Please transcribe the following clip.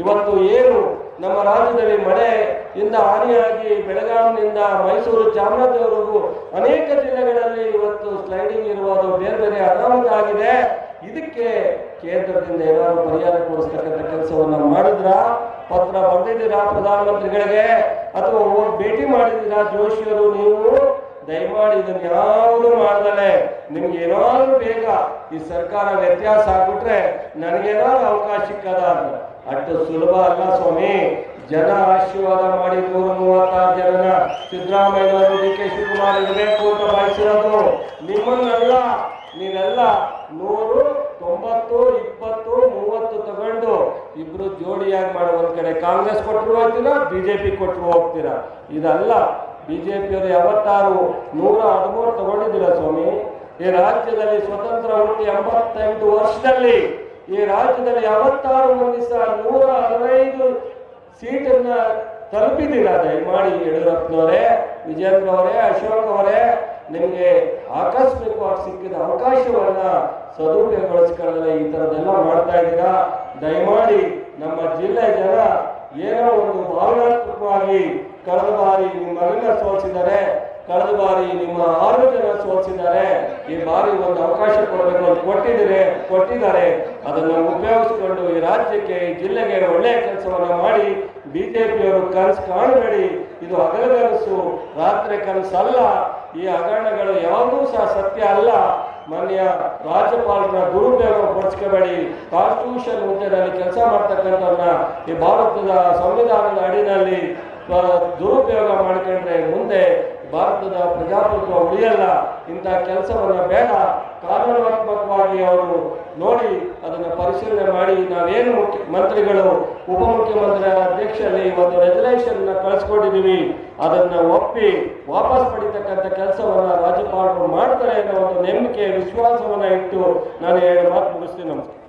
ಇವತ್ತು ಏನು ನಮ್ಮ ರಾಜ್ಯದಲ್ಲಿ ಮಳೆ ಇಂದ ಹಾನಿಯಾಗಿ ಬೆಳಗಾವಿನಿಂದ ಮೈಸೂರು ಚಾಮರಾಜವರೆಗೂ ಅನೇಕ ಜಿಲ್ಲೆಗಳಲ್ಲಿ ಇವತ್ತು ಸ್ಲೈಡಿಂಗ್ ಇರುವುದು ಬೇರೆ ಬೇರೆ ಅನಾಹುತ ಆಗಿದೆ. ಇದಕ್ಕೆ ಕೇಂದ್ರದಿಂದ ಏನಾದರೂ ಪರಿಹಾರ ಕೊಡಿಸ್ತಕ್ಕಂಥ ಕೆಲಸವನ್ನ ಮಾಡಿದ್ರ? ಪತ್ರ ಬರೆದಿದ್ದೀರಾ ಪ್ರಧಾನಮಂತ್ರಿಗಳಿಗೆ? ಅಥವಾ ಹೋಗಿ ಭೇಟಿ ಮಾಡಿದ್ದೀರಾ ಜೋಶಿಯರು ನೀವು? ದಯಮಾಡಿ ಇದನ್ನು ಯಾವುದು ಮಾಡ್ದಲೆ? ನಿಮ್ಗೆ ಏನಾದ್ರು ಬೇಗ ಈ ಸರ್ಕಾರ ವ್ಯತ್ಯಾಸ ಆಗ್ಬಿಟ್ರೆ ನನಗೇನೋ ಅವಕಾಶ ಸಿಕ್ಕದ ಅಂತ. ಅಷ್ಟು ಸುಲಭ ಅಲ್ಲ ಸ್ವಾಮಿ. ಜನ ಆಶೀರ್ವಾದ ಮಾಡಿ ನೂರ ಮೂವತ್ತಾರು ಜನನ ಸಿದ್ದರಾಮಯ್ಯನವರು ಡಿ ಕೆ ಶಿವಕುಮಾರ್ ಇರಬೇಕು ಅಂತ ಬಯಸಿರೋದು ನಿಮ್ಮನ್ನೆಲ್ಲ, ನೀವೆಲ್ಲ ನೂರು, ತೊಂಬತ್ತು, ಇಪ್ಪತ್ತು, ಮೂವತ್ತು ತಗೊಂಡು ಇಬ್ರು ಜೋಡಿಯಾಗಿ ಮಾಡೋ ಒಂದ್ ಕಡೆ ಕಾಂಗ್ರೆಸ್ ಕೊಟ್ಟರು ಹೋಗ್ತೀರಾ, ಬಿಜೆಪಿ ಕೊಟ್ಟರು ಹೋಗ್ತೀರಾ? ಇದಲ್ಲ, ಬಿಜೆಪಿಯವರು ಯಾವತ್ತಾರು ನೂರ ಹದಿಮೂರು ತಗೊಂಡಿದ್ದೀರಾ ಸ್ವಾಮಿ? ಈ ರಾಜ್ಯದಲ್ಲಿ ಸ್ವತಂತ್ರ ಹುಟ್ಟಿ ಎಂಬತ್ತೆಂಟು ವರ್ಷದಲ್ಲಿ ಈ ರಾಜ್ಯದಲ್ಲಿ ಯಾವತ್ತಾರು ಮಂದಿ ಸಹ ನೂರ ಹದಿನೈದು ಸೀಟನ್ನ ತಲುಪಿದ್ದೀರಾ ದಯಮಾಡಿ ಯಡಿಯೂರಪ್ಪನವರೇ ವಿಜೇಂದ್ರ ಅವರೇ, ಅಶೋಕ್ ಅವರೇ, ನಿಮಗೆ ಆಕಸ್ಮಿಕವಾಗಿ ಸಿಕ್ಕಿದ ಅವಕಾಶವನ್ನ ಸದುಪಯೋಗಗೊಳಿಸಿಕೊಳ್ಳಲು ಈ ಥರದ್ದೆಲ್ಲ ಮಾಡ್ತಾ ಇದ್ದೀರಾ? ದಯಮಾಡಿ ನಮ್ಮ ಜಿಲ್ಲೆ ಜನ ಏನೋ ಒಂದು ಭಾವನಾತ್ಮಕವಾಗಿ ಕಳೆದ ಬಾರಿ ನಿಮ್ಮ ಮಗನ ಸೋಲಿಸಿದ್ದಾರೆ. ಕಳೆದ ಬಾರಿ ನಿಮ್ಮ ಆರು ಜನ ಸೋಲಿಸಿದ್ದಾರೆ. ಈ ಬಾರಿ ಒಂದು ಅವಕಾಶ ಕೊಡಬೇಕು ಅಂತ ಕೊಟ್ಟಿದ್ದೀರಿ, ಕೊಟ್ಟಿದ್ದಾರೆ. ಅದನ್ನು ಉಪಯೋಗಿಸಿಕೊಂಡು ಈ ರಾಜ್ಯಕ್ಕೆ, ಈ ಜಿಲ್ಲೆಗೆ ಒಳ್ಳೆಯ ಕೆಲಸವನ್ನ ಮಾಡಿ ಬಿಜೆಪಿಯವರು ಕನಸು ಕಾಣಬೇಡಿ. ಇದು ಹಗಲಗನಸು ರಾತ್ರಿ ಕನಸಲ್ಲ. ಈ ಹಗರಣಗಳು ಯಾವುದೂ ಸಹ ಸತ್ಯ ಅಲ್ಲ. ಮಾನ್ಯ ರಾಜ್ಯಪಾಲರ ದುರುಪಯೋಗ ಪಡಿಸ್ಕೋಬೇಡಿ. ಕಾನ್ಸ್ಟಿಟ್ಯೂಷನ್ ಹುದ್ದೆಯಲ್ಲಿ ಕೆಲಸ ಮಾಡ್ತಕ್ಕಂಥವ್ರನ್ನ ಈ ಭಾರತದ ಸಂವಿಧಾನದ ಅಡಿನಲ್ಲಿ ದುರುಪಯೋಗ ಮಾಡಿಕೊಂಡ್ರೆ ಮುಂದೆ ಭಾರತದ ಪ್ರಜಾಪ್ರಭುತ್ವ ಉಳಿಯಲ್ಲ, ಇಂಥ ಕೆಲಸವನ್ನ ಬೇಡ. ಕಾನೂನಾತ್ಮಕವಾಗಿ ಅವರು ನೋಡಿ ಅದನ್ನ ಪರಿಶೀಲನೆ ಮಾಡಿ. ನಾವೇನು ಮುಖ್ಯ ಮಂತ್ರಿಗಳು, ಉಪಮುಖ್ಯಮಂತ್ರಿ ಅಧ್ಯಕ್ಷರಲ್ಲಿ ಒಂದು ರೆಸಲ್ಯೂಷನ್ ಕಳಿಸ್ಕೊಂಡಿದ್ದೀವಿ ಅದನ್ನ ಒಪ್ಪಿ ವಾಪಸ್ ಪಡಿತಕ್ಕಂಥ ಕೆಲಸವನ್ನು ರಾಜ್ಯಪಾಲರು ಮಾಡ್ತಾರೆ ಅನ್ನೋ ಒಂದು ನಂಬಿಕೆ, ವಿಶ್ವಾಸವನ್ನ ಇಟ್ಟು ನಾನು ಮಾತು ಮುಗಿಸ್ತೀನಿ. ನಮಸ್ಕಾರ.